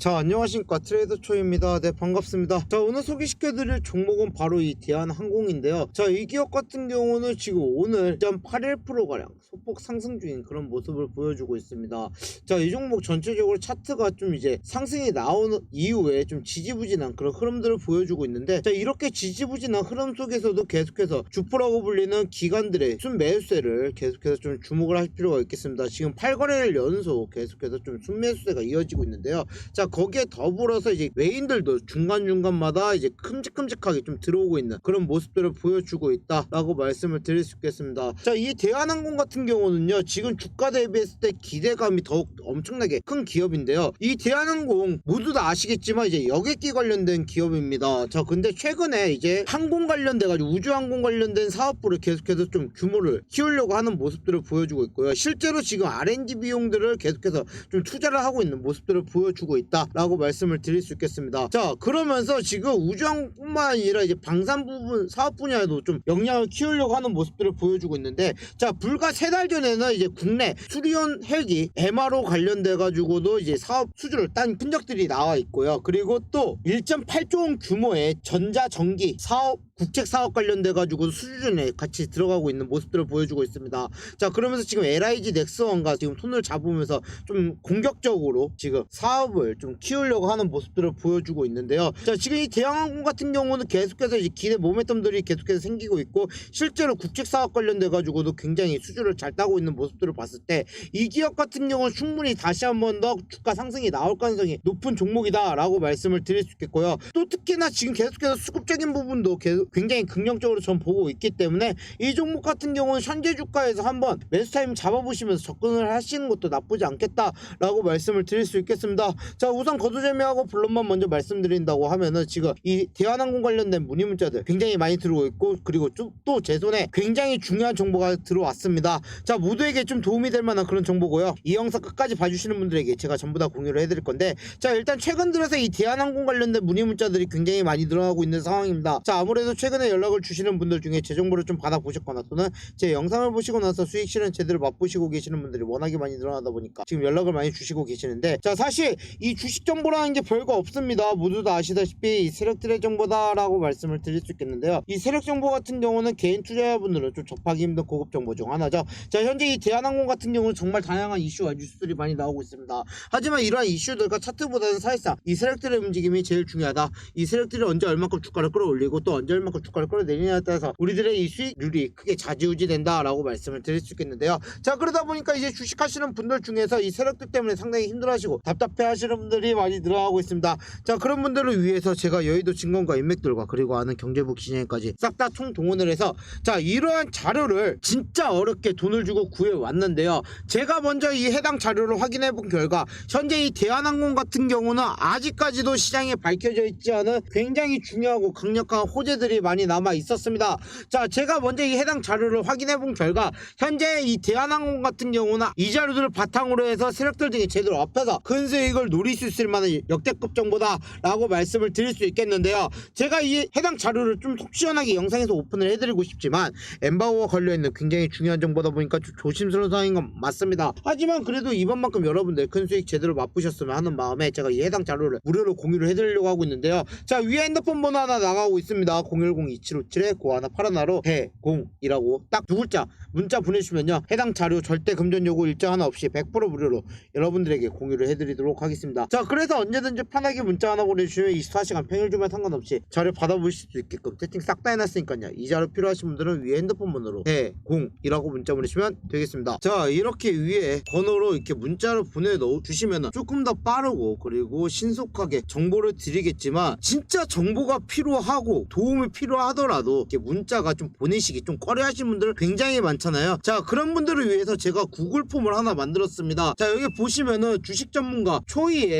자 안녕하십니까. 트레이더 초입니다. 네 반갑습니다. 자 오늘 소개시켜 드릴 종목은 바로 이 대한항공인데요. 자 이 기업 같은 경우는 지금 오늘 1.81%가량 소폭 상승 중인 그런 모습을 보여주고 있습니다. 자 이 종목 전체적으로 차트가 좀 이제 상승이 나오는 이후에 좀 지지부진한 그런 흐름들을 보여주고 있는데 자 이렇게 지지부진한 흐름 속에서도 계속해서 주포라고 불리는 기관들의 순매수세를 계속해서 좀 주목을 할 필요가 있겠습니다. 지금 8거래일 연속 계속해서 좀 순매수세가 이어지고 있는데요. 자 거기에 더불어서 이제 외인들도 중간중간마다 이제 큼직큼직하게 좀 들어오고 있는 그런 모습들을 보여주고 있다라고 말씀을 드릴 수 있겠습니다. 자 이 대한항공 같은 경우는요 지금 주가 대비했을 때 기대감이 더욱 엄청나게 큰 기업인데요. 이 대한항공 모두 다 아시겠지만 이제 여객기 관련된 기업입니다. 자 근데 최근에 이제 항공 관련돼 가지고 우주항공 관련된 사업부를 계속해서 좀 규모를 키우려고 하는 모습들을 보여주고 있고요. 실제로 지금 R&D 비용들을 계속해서 좀 투자를 하고 있는 모습들을 보여주고 있다 라고 말씀을 드릴 수 있겠습니다. 자 그러면서 지금 우주항뿐만 아니라 이제 방산 부분 사업 분야에도 좀 역량을 키우려고 하는 모습들을 보여주고 있는데 자 불과 세 달 전에는 이제 국내 수리온 헬기 MRO 관련돼 가지고도 이제 사업 수주를 딴 흔적들이 나와 있고요. 그리고 또 1.8조 원 규모의 전자 전기 사업 국책 사업 관련돼 가지고 수주전에 같이 들어가고 있는 모습들을 보여주고 있습니다. 자 그러면서 지금 LIG 넥스원과 지금 손을 잡으면서 좀 공격적으로 지금 사업을 좀 키우려고 하는 모습들을 보여주고 있는데요. 자 지금 이 대한항공 같은 경우는 계속해서 이제 기대 모멘텀들이 계속해서 생기고 있고 실제로 국책 사업 관련돼 가지고도 굉장히 수주를 잘 따고 있는 모습들을 봤을 때 이 기업 같은 경우는 충분히 다시 한 번 더 주가 상승이 나올 가능성이 높은 종목이다라고 말씀을 드릴 수 있겠고요. 또 특히나 지금 계속해서 수급적인 부분도 계속 굉장히 긍정적으로 전 보고 있기 때문에 이 종목 같은 경우는 현재 주가에서 한번 매수 타임 잡아보시면서 접근을 하시는 것도 나쁘지 않겠다라고 말씀을 드릴 수 있겠습니다. 자 우선 거두재미하고 블록만 먼저 말씀드린다고 하면은 지금 이 대한항공 관련된 문의 문자들 굉장히 많이 들어오고 있고 그리고 또 제 손에 굉장히 중요한 정보가 들어왔습니다. 자 모두에게 좀 도움이 될 만한 그런 정보고요. 이 영상 끝까지 봐주시는 분들에게 제가 전부 다 공유를 해드릴 건데 자 일단 최근 들어서 이 대한항공 관련된 문의 문자들이 굉장히 많이 늘어나고 있는 상황입니다. 자 아무래도 최근에 연락을 주시는 분들 중에 제 정보를 좀 받아보셨거나 또는 제 영상을 보시고 나서 수익 실현 제대로 맛보시고 계시는 분들이 워낙에 많이 늘어나다 보니까 지금 연락을 많이 주시고 계시는데 자 사실 이 주식 정보라는 게 별거 없습니다. 모두 다 아시다시피 이 세력들의 정보다라고 말씀을 드릴 수 있겠는데요. 이 세력 정보 같은 경우는 개인 투자자분들은 좀 접하기 힘든 고급 정보 중 하나죠. 자 현재 이 대한항공 같은 경우는 정말 다양한 이슈와 뉴스들이 많이 나오고 있습니다. 하지만 이러한 이슈들과 차트보다는 사실상 이 세력들의 움직임이 제일 중요하다. 이 세력들이 언제 얼마큼 주가를 끌어올리고 또 언제 얼마큼 주가를 끌어내리냐에 따라서 우리들의 이 수익률이 크게 좌지우지 된다라고 말씀을 드릴 수 있겠는데요. 자 그러다 보니까 이제 주식하시는 분들 중에서 이 세력들 때문에 상당히 힘들어하시고 답답해하시는 분들 이 많이 늘어나고 있습니다. 자 그런 분들을 위해서 제가 여의도 증권과 인맥들과 그리고 아는 경제부 기자님까지 싹 다 총동원을 해서 자 이러한 자료를 진짜 어렵게 돈을 주고 구해 왔는데요. 제가 먼저 이 해당 자료를 확인해 본 결과 현재 이 대한항공 같은 경우는 아직까지도 시장에 밝혀져 있지 않은 굉장히 중요하고 강력한 호재들이 많이 남아 있었습니다. 자 제가 먼저 이 해당 자료를 확인해 본 결과 현재 이 대한항공 같은 경우는 이 자료들을 바탕으로 해서 세력들 등이 제대로 앞에서 큰 수익을 노릴 수 있을 만한 역대급 정보다라고 말씀을 드릴 수 있겠는데요. 제가 이 해당 자료를 좀 속 시원하게 영상에서 오픈을 해드리고 싶지만 엠바오와 관련있는 굉장히 중요한 정보다 보니까 좀 조심스러운 상황인 건 맞습니다. 하지만 그래도 이번만큼 여러분들 큰 수익 제대로 맛보셨으면 하는 마음에 제가 이 해당 자료를 무료로 공유를 해드리려고 하고 있는데요. 자 위에 핸드폰 번호 하나 나가고 있습니다. 010-2757에 고 하나 팔 하나로 대공이라고 딱 두 글자 문자 보내주시면요. 해당 자료 절대 금전 요구 일정 하나 없이 100% 무료로 여러분들에게 공유를 해드리도록 하겠습니다. 자 그래서 언제든지 편하게 문자 하나 보내주시면 24시간 평일 주말 상관없이 자료 받아보실 수 있게끔 세팅 싹 다 해놨으니까요. 이 자료 필요하신 분들은 위에 핸드폰 번호로 대공이라고 문자 보내주시면 되겠습니다. 자 이렇게 위에 번호로 이렇게 문자를 보내 넣어 주시면 조금 더 빠르고 그리고 신속하게 정보를 드리겠지만 진짜 정보가 필요하고 도움이 필요하더라도 이렇게 문자가 좀 보내시기 좀 꺼려하시는 분들 굉장히 많잖아요. 자 그런 분들을 위해서 제가 구글 폼을 하나 만들었습니다. 자 여기 보시면은 주식 전문가 초이의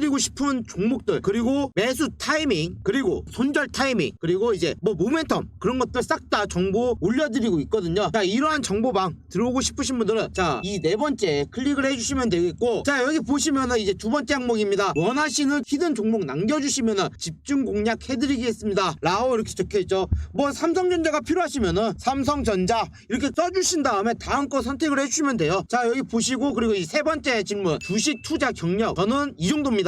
리고 싶은 종목들 그리고 매수 타이밍 그리고 손절 타이밍 그리고 이제 뭐 모멘텀 그런 것들 싹 다 정보 올려드리고 있거든요. 자 이러한 정보방 들어오고 싶으신 분들은 자 이 네 번째 클릭을 해주시면 되겠고 자 여기 보시면은 이제 두 번째 항목입니다. 원하시는 히든 종목 남겨주시면은 집중 공략 해드리겠습니다. 라오 이렇게 적혀있죠. 뭐 삼성전자가 필요하시면은 삼성전자 이렇게 써주신 다음에 다음 거 선택을 해주시면 돼요. 자 여기 보시고 그리고 이 세 번째 질문. 주식 투자 경력. 저는 이 정도입니다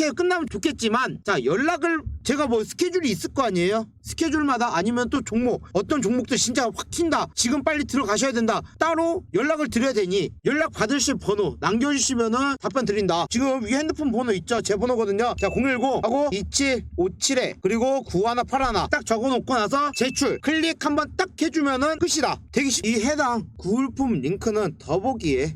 끝나면 좋겠지만 자, 연락을 제가 뭐 스케줄이 있을 거 아니에요? 스케줄마다 아니면 또 종목 어떤 종목도 진짜 확 튄다. 지금 빨리 들어가셔야 된다. 따로 연락을 드려야 되니 연락 받으실 번호 남겨주시면은 답변 드린다. 지금 위 핸드폰 번호 있죠? 제 번호거든요. 자 010 하고 2757에 그리고 9181 딱 적어놓고 나서 제출 클릭 한번 딱 해주면은 끝이다. 대기실 이 해당 구울품 링크는 더보기에